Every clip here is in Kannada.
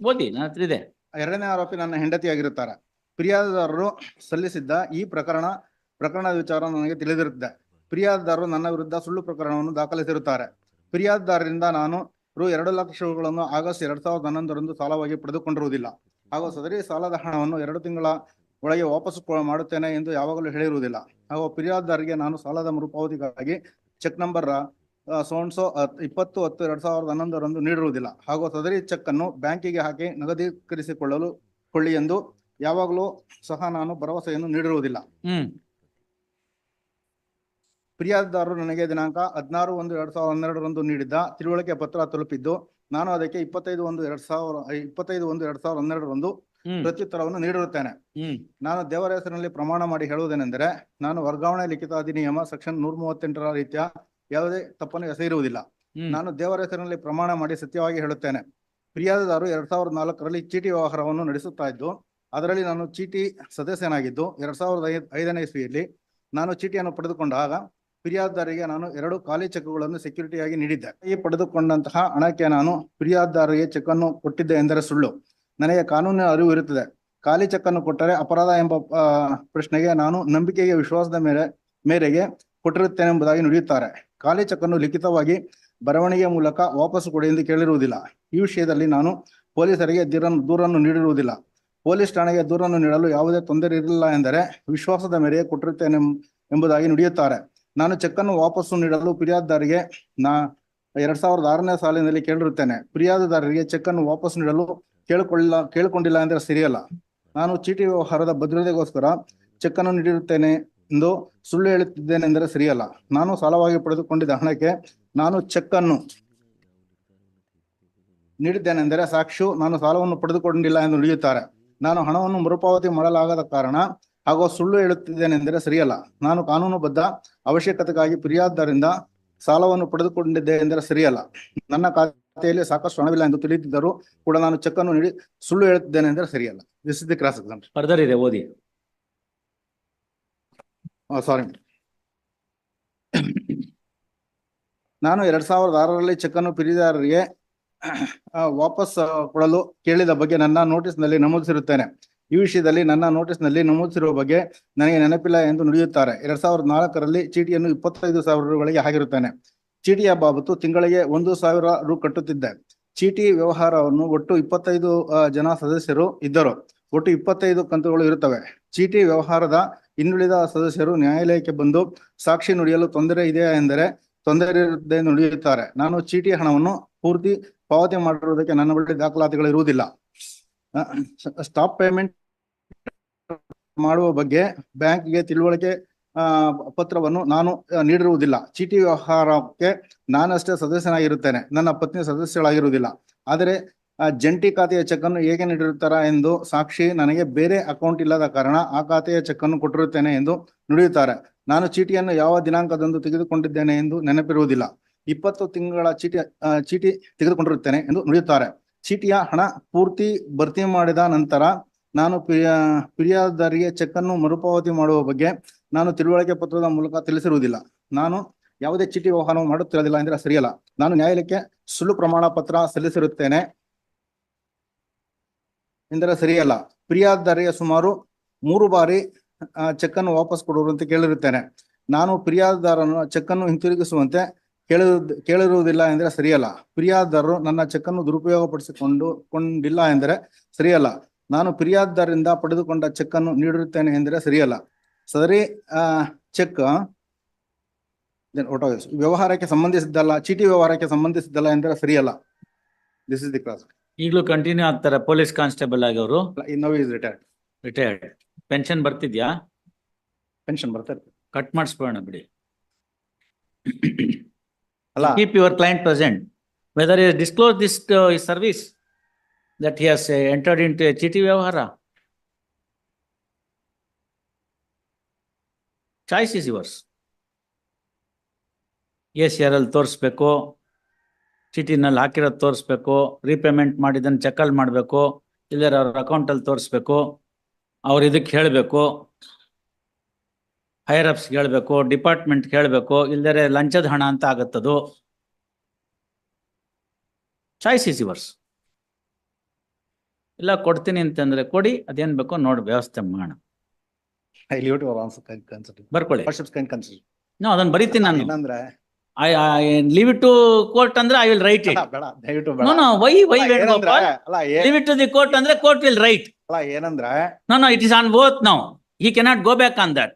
ಓದಿ ನನ್ನ ಹತ್ರ ಇದೆ ಎರಡನೇ ಆರೋಪಿ ನನ್ನ ಹೆಂಡತಿಯಾಗಿರುತ್ತಾರೆ. ಪ್ರಿಯಾದಾರರು ಸಲ್ಲಿಸಿದ್ದ ಈ ಪ್ರಕರಣ, ಪ್ರಕರಣದ ವಿಚಾರ ನನಗೆ ತಿಳಿದಿರುತ್ತದೆ ಪ್ರಿಯಾದಾರರು ನನ್ನ ವಿರುದ್ಧ ಸುಳ್ಳು ಪ್ರಕರಣವನ್ನು ದಾಖಲಿಸಿರುತ್ತಾರೆ. ಪ್ರಿಯಾದಾರರಿಂದ ನಾನು ರು ಎರಡು ಲಕ್ಷ ರೂಗಳನ್ನು ಆಗಸ್ಟ್ ಎರಡ್ ಸಾವಿರದ ಹನ್ನೊಂದರಂದು ಸಾಲವಾಗಿ ಪಡೆದುಕೊಂಡಿರುವುದಿಲ್ಲ. ಹಾಗೂ ಸದರಿ ಸಾಲದ ಹಣವನ್ನು ಎರಡು ತಿಂಗಳ ಒಳಗೆ ವಾಪಸ್ ಮಾಡುತ್ತೇನೆ ಎಂದು ಯಾವಾಗಲೂ ಹೇಳಿರುವುದಿಲ್ಲ. ಹಾಗೂ ಪ್ರಿಯಾದಾರರಿಗೆ ನಾನು ಸಾಲದ ಮರುಪಾವತಿಗಾಗಿ ಚೆಕ್ ನಂಬರ್ ಸೋನ್ಸೋ ಇಪ್ಪತ್ತು ಹತ್ತು ಎರಡ್ ಸಾವಿರದ ಹನ್ನೊಂದರಂದು ನೀಡಿರುವುದಿಲ್ಲ. ಹಾಗೂ ಸದರಿ ಚೆಕ್ ಅನ್ನು ಬ್ಯಾಂಕಿಗೆ ಹಾಕಿ ನಗದೀಕರಿಸಿಕೊಳ್ಳಲು ಕೊಳ್ಳಿ ಎಂದು ಯಾವಾಗಲೂ ಸಹ ನಾನು ಭರವಸೆಯನ್ನು ನೀಡಿರುವುದಿಲ್ಲ. ಹ್ಮ್. ಫಿರ್ಯಾದುದಾರರು ನನಗೆ ದಿನಾಂಕ ಹದಿನಾರು ಒಂದು ಎರಡ್ ಸಾವಿರದ ಹನ್ನೆರಡರಂದು ನೀಡಿದ್ದ ತಿಳುವಳಿಕೆ ಪತ್ರ ತಲುಪಿದ್ದು ನಾನು ಅದಕ್ಕೆ ಇಪ್ಪತ್ತೈದು ಒಂದು ಎರಡ್ ಸಾವಿರ ಇಪ್ಪತ್ತೈದು ಒಂದು ಎರಡ್ ಸಾವಿರದ ಹನ್ನೆರಡರಂದು ಪ್ರತ್ಯುತ್ತರವನ್ನು ನೀಡಿರುತ್ತೇನೆ. ನಾನು ದೇವರ ಹೆಸರಿನಲ್ಲಿ ಪ್ರಮಾಣ ಮಾಡಿ ಹೇಳುವುದೇನೆಂದರೆ ನಾನು ವರ್ಗಾವಣೆ ಲಿಖಿತ ಅಧಿನಿಯಮ ಸೆಕ್ಷನ್ ನೂರ ಮೂವತ್ತೆಂಟರ ರೀತಿಯ ಯಾವುದೇ ತಪ್ಪನ್ನು ಎಸಗಿರುವುದಿಲ್ಲ. ಇರುವುದಿಲ್ಲ ನಾನು ದೇವರ ಹೆಸರಿನಲ್ಲಿ ಪ್ರಮಾಣ ಮಾಡಿ ಸತ್ಯವಾಗಿ ಹೇಳುತ್ತೇನೆ. ಪ್ರಿಯಾದಾರು ಎರಡ್ ಸಾವಿರದ ನಾಲ್ಕರಲ್ಲಿ ಚೀಟಿ ವ್ಯವಹಾರವನ್ನು ನಡೆಸುತ್ತಾ ಇದ್ದು ಅದರಲ್ಲಿ ನಾನು ಚೀಟಿ ಸದಸ್ಯನಾಗಿದ್ದು ಎರಡ್ ಸಾವಿರದ ಐದನೇ ಇಸ್ವಿಯಲ್ಲಿ ನಾನು ಚೀಟಿಯನ್ನು ಪಡೆದುಕೊಂಡಾಗ ಫಿರ್ಯಾದುದಾರರಿಗೆ ನಾನು ಎರಡು ಖಾಲಿ ಚೆಕ್ಗಳನ್ನು ಸೆಕ್ಯೂರಿಟಿಯಾಗಿ ನೀಡಿದ್ದೆ. ಈ ಪಡೆದುಕೊಂಡಂತಹ ಹಣಕ್ಕೆ ನಾನು ಫಿರ್ಯಾದುದಾರರಿಗೆ ಚೆಕ್ ಅನ್ನು ಕೊಟ್ಟಿದ್ದೆ ಎಂದರೆ ಸುಳ್ಳು. ನನಗೆ ಕಾನೂನಿನ ಅರಿವು ಇರುತ್ತದೆ. ಖಾಲಿ ಚೆಕ್ ಅನ್ನು ಕೊಟ್ಟರೆ ಅಪರಾಧ ಎಂಬ ಪ್ರಶ್ನೆಗೆ ನಾನು ನಂಬಿಕೆಗೆ ವಿಶ್ವಾಸದ ಮೇಲೆ ಮೇರೆಗೆ ಕೊಟ್ಟಿರುತ್ತೇನೆ ಎಂಬುದಾಗಿ ನುಡಿಯುತ್ತಾರೆ. ಖಾಲಿ ಚೆಕ್ ಅನ್ನು ಲಿಖಿತವಾಗಿ ಬರವಣಿಗೆ ಮೂಲಕ ವಾಪಸ್ಸು ಕೊಡಿ ಎಂದು ಕೇಳಿರುವುದಿಲ್ಲ. ಈ ವಿಷಯದಲ್ಲಿ ನಾನು ಪೊಲೀಸರಿಗೆ ದೂರನ್ನು ನೀಡಿರುವುದಿಲ್ಲ. ಪೊಲೀಸ್ ಠಾಣೆಗೆ ದೂರನ್ನು ನೀಡಲು ಯಾವುದೇ ತೊಂದರೆ ಇರಲಿಲ್ಲ ಎಂದರೆ ವಿಶ್ವಾಸದ ಮೇರೆಗೆ ಕೊಟ್ಟಿರುತ್ತೇನೆ ಎಂಬುದಾಗಿ ನುಡಿಯುತ್ತಾರೆ. ನಾನು ಚೆಕ್ ಅನ್ನು ವಾಪಸ್ಸು ನೀಡಲು ಫಿರ್ಯಾದುದಾರರಿಗೆ ನಾ ಎರಡ್ ಸಾವಿರದ ಆರನೇ ಸಾಲಿನಲ್ಲಿ ಕೇಳಿರುತ್ತೇನೆ. ಫಿರ್ಯಾದುದಾರರಿಗೆ ಚೆಕ್ ಅನ್ನು ವಾಪಸ್ ನೀಡಲು ಕೇಳಿಕೊಳ್ಳ ಕೇಳಿಕೊಂಡಿಲ್ಲ ಎಂದರೆ ಸರಿಯಲ್ಲ. ನಾನು ಚೀಟಿ ವ್ಯವಹಾರದ ಭದ್ರತೆಗೋಸ್ಕರ ಚೆಕ್ ಅನ್ನು ನೀಡಿರುತ್ತೇನೆ ಎಂದು ಸುಳ್ಳು ಹೇಳುತ್ತಿದ್ದೇನೆಂದರೆ ಸರಿಯಲ್ಲ. ನಾನು ಸಾಲವಾಗಿ ಪಡೆದುಕೊಂಡಿದ್ದ ಹಣಕ್ಕೆ ನಾನು ಚೆಕ್ ಅನ್ನು ನೀಡಿದ್ದೇನೆಂದರೆ ಸಾಕ್ಷಿಯು ನಾನು ಸಾಲವನ್ನು ಪಡೆದುಕೊಂಡಿಲ್ಲ ಎಂದು ನುಡಿಯುತ್ತಾರೆ. ನಾನು ಹಣವನ್ನು ಮರುಪಾವತಿ ಮಾಡಲಾಗದ ಕಾರಣ ಹಾಗೂ ಸುಳ್ಳು ಹೇಳುತ್ತಿದ್ದೇನೆಂದರೆ ಸರಿಯಲ್ಲ. ನಾನು ಕಾನೂನುಬದ್ಧ ಅವಶ್ಯಕತೆಗಾಗಿ ಫಿರ್ಯಾದುದಾರರಿಂದ ಸಾಲವನ್ನು ಪಡೆದುಕೊಂಡಿದ್ದೆ ಎಂದರೆ ಸರಿಯಲ್ಲ. ನನ್ನ ಖಾತೆಯಲ್ಲಿ ಸಾಕಷ್ಟು ಹಣವಿಲ್ಲ ಎಂದು ತಿಳಿದಿದ್ದರೂ ಕೂಡ ನಾನು ಚೆಕ್ ಅನ್ನು ನೀಡಿ ಸುಳ್ಳು ಹೇಳುತ್ತಿದ್ದೇನೆ ಎಂದರೆ ಸರಿಯಲ್ಲ. This is the cross example further ಇದೆ, ಓದಿ. ಸಾರಿ ನಾನು ಎರಡ್ ಸಾವಿರದ ಆರರಲ್ಲಿ ಚೆಕ್ ಅನ್ನು ಪಿರಿದಾರರಿಗೆ ವಾಪಸ್ ಕೊಡಲು ಕೇಳಿದ ಬಗ್ಗೆ ನನ್ನ ನೋಟಿಸ್ನಲ್ಲಿ ನಮೂದಿಸಿರುತ್ತೇನೆ. ಈ ವಿಷಯದಲ್ಲಿ ನನ್ನ ನೋಟಿಸ್ನಲ್ಲಿ ನಮೂದಿಸಿರುವ ಬಗ್ಗೆ ನನಗೆ ನೆನಪಿಲ್ಲ ಎಂದು ನುಡಿಯುತ್ತಾರೆ. ಎರಡ್ ಸಾವಿರದ ನಾಲ್ಕರಲ್ಲಿ ಚೀಟಿಯನ್ನು ಇಪ್ಪತ್ತೈದು ಸಾವಿರ ರೂಗಳಿಗೆ ಹಾಕಿರುತ್ತೇನೆ. ಚೀಟಿಯ ಬಾಬತ್ತು ತಿಂಗಳಿಗೆ ಒಂದು ಸಾವಿರ ರು ಕಟ್ಟುತ್ತಿದ್ದೆ. ಚೀಟಿ ವ್ಯವಹಾರವನ್ನು ಒಟ್ಟು ಇಪ್ಪತ್ತೈದು ಜನ ಸದಸ್ಯರು ಇದ್ದರು. ಒಟ್ಟು ಇಪ್ಪತ್ತೈದು ಕಂತುಗಳು ಇರುತ್ತವೆ. ಚೀಟಿ ವ್ಯವಹಾರದ ಇನ್ನುಳಿದ ಸದಸ್ಯರು ನ್ಯಾಯಾಲಯಕ್ಕೆ ಬಂದು ಸಾಕ್ಷಿ ನುಡಿಯಲು ತೊಂದರೆ ಇದೆಯಾ ಎಂದರೆ ತೊಂದರೆ ಇರುತ್ತೆ ಎಂದು ನುಡಿಯುತ್ತಾರೆ. ನಾನು ಚೀಟಿ ಹಣವನ್ನು ಪೂರ್ತಿ ಪಾವತಿ ಮಾಡಿರುವುದಕ್ಕೆ ನನ್ನ ಬಳಿ ದಾಖಲಾತಿಗಳು ಇರುವುದಿಲ್ಲ. ಸ್ಟಾಪ್ ಪೇಮೆಂಟ್ ಮಾಡುವ ಬಗ್ಗೆ ಬ್ಯಾಂಕ್ಗೆ ತಿಳುವಳಿಕೆ ಪತ್ರವನ್ನು ನಾನು ನೀಡಿರುವುದಿಲ್ಲ. ಚೀಟಿ ವ್ಯವಹಾರಕ್ಕೆ ನಾನಷ್ಟೇ ಸದಸ್ಯನಾಗಿರುತ್ತೇನೆ. ನನ್ನ ಪತ್ನಿ ಸದಸ್ಯಳಾಗಿರುವುದಿಲ್ಲ. ಆದರೆ ಜಂಟಿ ಖಾತೆಯ ಚೆಕ್ ಅನ್ನು ಹೇಗೆ ನೀಡಿರುತ್ತಾರ ಎಂದು ಸಾಕ್ಷಿ ನನಗೆ ಬೇರೆ ಅಕೌಂಟ್ ಇಲ್ಲದ ಕಾರಣ ಆ ಖಾತೆಯ ಚೆಕ್ ಅನ್ನು ಕೊಟ್ಟಿರುತ್ತೇನೆ ಎಂದು ನುಡಿಯುತ್ತಾರೆ. ನಾನು ಚೀಟಿಯನ್ನು ಯಾವ ದಿನಾಂಕದಂದು ತೆಗೆದುಕೊಂಡಿದ್ದೇನೆ ಎಂದು ನೆನಪಿರುವುದಿಲ್ಲ. ಇಪ್ಪತ್ತು ತಿಂಗಳ ಚೀಟಿ ಚೀಟಿ ತೆಗೆದುಕೊಂಡಿರುತ್ತೇನೆ ಎಂದು ನುಡಿಯುತ್ತಾರೆ. ಚೀಟಿಯ ಹಣ ಪೂರ್ತಿ ಭರ್ತಿ ಮಾಡಿದ ನಂತರ ನಾನು ಪಿರಿಯಾದಾರಿಗೆ ಚೆಕ್ ಅನ್ನು ಮರುಪಾವತಿ ಮಾಡುವ ಬಗ್ಗೆ ನಾನು ತಿಳುವಳಿಕೆ ಪತ್ರದ ಮೂಲಕ ತಿಳಿಸಿರುವುದಿಲ್ಲ. ನಾನು ಯಾವುದೇ ಚೀಟಿ ವ್ಯವಹಾರ ಮಾಡುತ್ತಿರಲಿಲ್ಲ ಎಂದರೆ ಸರಿಯಲ್ಲ. ನಾನು ನ್ಯಾಯಾಲಯಕ್ಕೆ ಸುಳ್ಳು ಪ್ರಮಾಣ ಪತ್ರ ಸಲ್ಲಿಸಿರುತ್ತೇನೆ. ಎಂದರೆ ಸರಿಯಲ್ಲ. ಪ್ರಿಯಾದಾರಿಯ ಸುಮಾರು ಮೂರು ಬಾರಿ ಚೆಕ್ಕನ್ನು ವಾಪಸ್ ಕೊಡುವಂತೆ ಕೇಳಿರುತ್ತೇನೆ. ನಾನು ಪ್ರಿಯಾದಾರನ್ನು ಚೆಕ್ ಅನ್ನು ಹಿಂತಿರುಗಿಸುವಂತೆ ಕೇಳಿರುವುದು ಕೇಳಿರುವುದಿಲ್ಲ ಎಂದರೆ ಸರಿಯಲ್ಲ. ಪ್ರಿಯಾದಾರರು ನನ್ನ ಚೆಕ್ ಅನ್ನು ದುರುಪಯೋಗಪಡಿಸಿಕೊಂಡು, ಕೊಂಡಿಲ್ಲ ಎಂದರೆ ಸರಿಯಲ್ಲ. ನಾನು ಪ್ರಿಯಾದಾರರಿಂದ ಪಡೆದುಕೊಂಡ ಚೆಕ್ ಅನ್ನು ನೀಡಿರುತ್ತೇನೆ ಎಂದರೆ ಸರಿಯಲ್ಲ. ಸರಿ ಚೆಕ್ ವ್ಯವಹಾರಕ್ಕೆ ಸಂಬಂಧಿಸಿದ್ದಲ್ಲ, ಚೀಟಿ ವ್ಯವಹಾರಕ್ಕೆ ಸಂಬಂಧಿಸಿದ್ದಲ್ಲ ಎಂದರೆ ಸರಿಯಲ್ಲ. ದಿಸ್ ಇಸ್ ದಿ ಕ್ಲಾಸ್ ಈಗಲೂ ಕಂಟಿನ್ಯೂ ಆಗ್ತಾರೆ ಪೊಲೀಸ್ ಕಾನ್ಸ್ಟೇಬಲ್ ಆಗಿ ಅವರು. ರಿಟೈರ್ಡ್ ರಿಟೈರ್ಡ್ ಪೆನ್ಷನ್ ಬರ್ತಿದ್ಯಾ? ಪೆನ್ಷನ್ ಬರ್ತಾರೆ ಕಟ್ ಮಾಡಿಸ್ಬೋಣ ಬಿಡಿ. ಅಲ್ಲ. Keep your client present whether is disclose this service that he has entered in to A ಚೀಟಿ ವ್ಯವಹಾರ? ಚಾಯ್ಸ್ ಇಸ್ ಯುವರ್ಸ್ ಎಸ್ ಯಾರಲ್ಲಿ ತೋರಿಸ್ಬೇಕು. ಚೀಟಿನಲ್ಲಿ ಹಾಕಿರೋದು ತೋರಿಸ್ಬೇಕು ರೀಪೇಮೆಂಟ್ ಮಾಡಿದ್ದನ್ನು ಚೆಕ್ಕಲ್ಲಿ ಮಾಡಬೇಕು ಇಲ್ಲರ ಅವ್ರ ಅಕೌಂಟಲ್ಲಿ ತೋರಿಸ್ಬೇಕು ಅವ್ರು ಇದಕ್ಕೆ ಹೇಳಬೇಕು ಹೈಯರ್ ಅಪ್ಸ್ ಹೇಳಬೇಕು ಡಿಪಾರ್ಟ್ಮೆಂಟ್ ಹೇಳಬೇಕು ಇಲ್ಲದರೆ ಲಂಚದ ಹಣ ಅಂತ ಆಗತ್ತದು. ಚಾಯ್ಸ್ ಇಸ್ ಇವರ್ಸ್ ಇಲ್ಲ ಕೊಡ್ತೀನಿ ಅಂತಂದ್ರೆ ಕೊಡಿ ಅದೇನ್ ಬೇಕೋ ನೋಡಿ ವ್ಯವಸ್ಥೆ ಮಾಡೋಣ. ಬರ್ಕೊಳ್ಳಿ. ನೋ ಅದನ್ನ ಬರೀತೀನಿ ನಾನು. ಏನಂದ್ರೆ I leave it to court ಅಂದ್ರೆ I will write it no no why why Venugopal? Leave it to the court ಅಂದ್ರೆ ಕೋರ್ಟ್ ವಿಲ್ ರೈಟ್ ಅಲ್ಲ ಏನಂದ್ರೆ No, no, it is on he now. Go cannot on that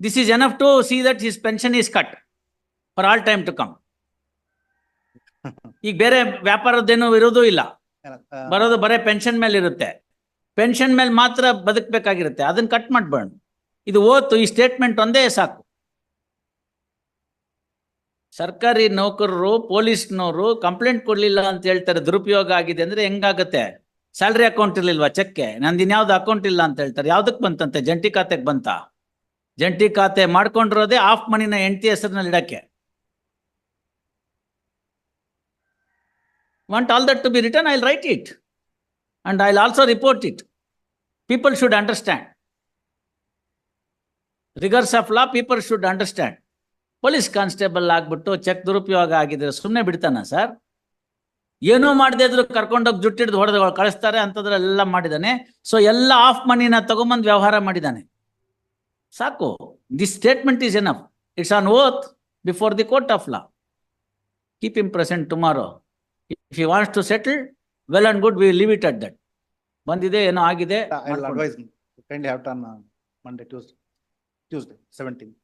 this that. This to see that see that is cut for all time to come. ಈಗ ಬೇರೆ ವ್ಯಾಪಾರದ್ದೇನು ಇರೋದು ಇಲ್ಲ. ಬರೋದು ಬರೇ ಪೆನ್ಷನ್ ಮೇಲೆ ಇರುತ್ತೆ. ಪೆನ್ಷನ್ ಮೇಲೆ ಮಾತ್ರ ಬದುಕಬೇಕಾಗಿರುತ್ತೆ. ಅದನ್ನ ಕಟ್ ಮಾಡ್ಬೇಡ ಇದು ಓತು ಈ ಸ್ಟೇಟ್ಮೆಂಟ್ ಒಂದೇ ಸಾಕು. ಸರ್ಕಾರಿ ನೌಕರರು ಪೊಲೀಸ್ನವರು ಕಂಪ್ಲೇಂಟ್ ಕೊಡ್ಲಿಲ್ಲ ಅಂತ ಹೇಳ್ತಾರೆ ದುರುಪಯೋಗ ಆಗಿದೆ ಅಂದ್ರೆ ಹೆಂಗಾಗತ್ತೆ ಸ್ಯಾಲ್ರಿ ಅಕೌಂಟ್ ಇರ್ಲಿಲ್ವಾ ಚೆಕ್ಕೆ ನಂದು ಇನ್ಯಾವ್ದು ಅಕೌಂಟ್ ಇಲ್ಲ ಅಂತ ಹೇಳ್ತಾರೆ ಯಾವ್ದಕ್ ಬಂತಂತೆ ಜಂಟಿ ಖಾತೆಗೆ ಬಂತ ಜಂಟಿ ಖಾತೆ ಮಾಡ್ಕೊಂಡಿರೋದೇ ಆಫ್ ಮನಿನ ಹೆಂಡತಿ ಹೆಸರಿನಲ್ಲಿ ಇಡಕ್ಕೆ want all that to be written, I'll write it. And I'll also report it. People should understand. Rigors of law, people should understand. Police constable ಆಗ್ಬಿಟ್ಟು ಚೆಕ್ ದುರುಪಯೋಗ ಆಗಿದ್ರೆ ಸುಮ್ಮನೆ ಬಿಡ್ತಾನ ಸರ್? ಏನೂ ಮಾಡದೇ ಇದ್ರು ಕರ್ಕೊಂಡೋಗಿ ಜುಟ್ಟಿಡ್ದು ಹೊಡೆದು ಕಳಿಸ್ತಾರೆ ಅಂಥದ್ರೆಲ್ಲ ಮಾಡಿದಾನೆ. ಸೊ ಎಲ್ಲ ಆಫ್ ಮನಿನ ತಗೊಂಬಂದು ವ್ಯವಹಾರ ಮಾಡಿದಾನೆ. ಸಾಕು. The statement is enough it's on oath before the court of law keep him present tomorrow if you wants to settle well and good we leave it at that ಬಂದಿದೆ ಏನೋ ಆಗಿದೆ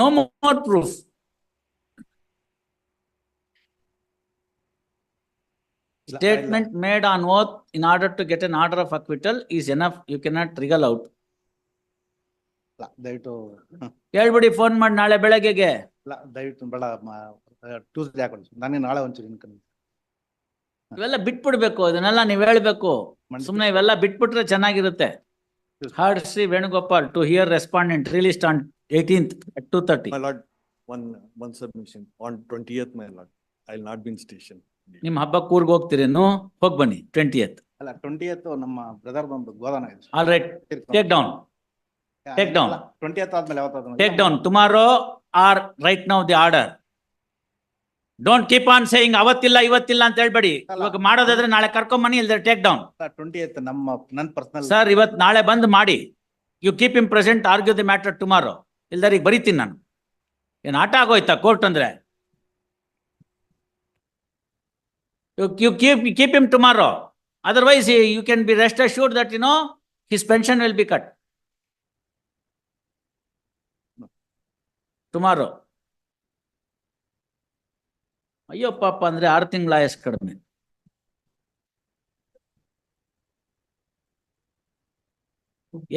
no more proof. Statement made on oath in order to get an order of acquittal is enough. You cannot wriggle out. ದಯವಿಟ್ಟು ಹೇಳ್ಬಿಡಿ ಫೋನ್ ಮಾಡಿ ನಾಳೆ ಬೆಳಗ್ಗೆಗೆ. ದಯವಿಟ್ಟು ಬೇಡ ಟ್ಯೂಸ್ಡೇ ಹಾಕೊಳ್ಳಿ ನಾನೇ ನಾಳೆ ಒಂಚೂರು ಇನ್ಕಮ್ ಇವೆಲ್ಲ ಬಿಟ್ಬಿಡ್ಬೇಕು ಇದನ್ನೆಲ್ಲ ನೀವು ಹೇಳ್ಬೇಕು. ಸುಮ್ಮನೆ ಇವೆಲ್ಲ ಬಿಟ್ಬಿಟ್ರೆ ಚೆನ್ನಾಗಿರುತ್ತೆ. Heard Shri Venugopal to hear respondent relisted on eighteenth at two thirty My lord, one, one submission, on twentieth, my lord, I'll not be in station. ನಿಮ್ ಹಬ್ಬಕ್ಕೆ ಕೂರ್ಗ್ ಹೋಗ್ತೀರೇನು ಹೋಗ್ ಬನ್ನಿ ಟ್ವೆಂಟಿಯತ್ ಅಲ್ಲ ಟ್ವೆಂಟಿ ನಮ್ಮ ಬ್ರದರ್ ಬಂದು ಗೋದಾನ ಇದೆ. All right take down take down twenty ಆದ್ಮೇಲೆ ಯಾವತ್ತಾದ್ರು down tomorrow or right now the order order. Keep on on saying ಅವತ್ತಿಲ್ಲ ಇವತ್ತಿಲ್ಲ ಅಂತ ಹೇಳ್ಬೇಡಿ. ಇವಾಗ ಮಾಡೋದಾದ್ರೆ ನಾಳೆ ಕರ್ಕೊಂಡ್ ಬನ್ನಿ ಇಲ್ದ್ರೆ ಟೇಕ್ ಡೌನ್ ಟ್ವೆಂಟಿ ಏತ್ ನಮ್ಮ ನನ್ನ ಪರ್ಸನಲ್ ಸರ್ ಇವತ್ ನಾಳೆ ಬಂದು ಮಾಡಿ. You keep him present argue the matter tomorrow ಇಲ್ದಾರ ಈಗ ಬರೀತೀನಿ ನಾನು. ಏನ್ ಆಟ ಆಗೋಯ್ತಾ ಕೋರ್ಟ್ ಅಂದ್ರೆ? You keep keep him tomorrow otherwise you can be rest assure that you know his pension will be cut tomorrow ಅಯ್ಯೋ ಪಾಪ ಅಂದ್ರೆ ಆರು ತಿಂಗಳ ಆಯಸ್ ಕಡಿಮೆ.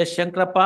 ಎಸ್ ಶಂಕರಪ್ಪ.